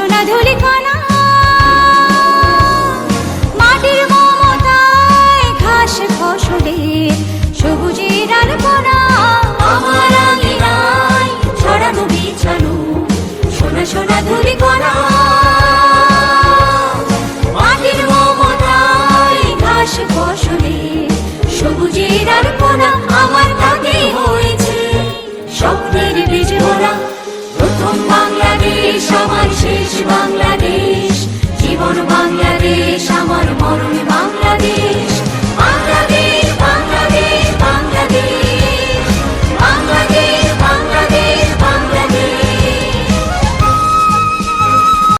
সোনা ধুলি কণা মাটির মমতায় ঘাস ফসলে সবুজের আলপনা আমার আঙিনায় ছড়ানো বিছানো, সোনা সোনা ধুলি কণা মাটির মমতায় ঘাস ফসলে সবুজের আলপনা আমার তাতে হয়েছে স্বপ্নের বীজ প্রথম বাংলাদেশ আমার বাংলা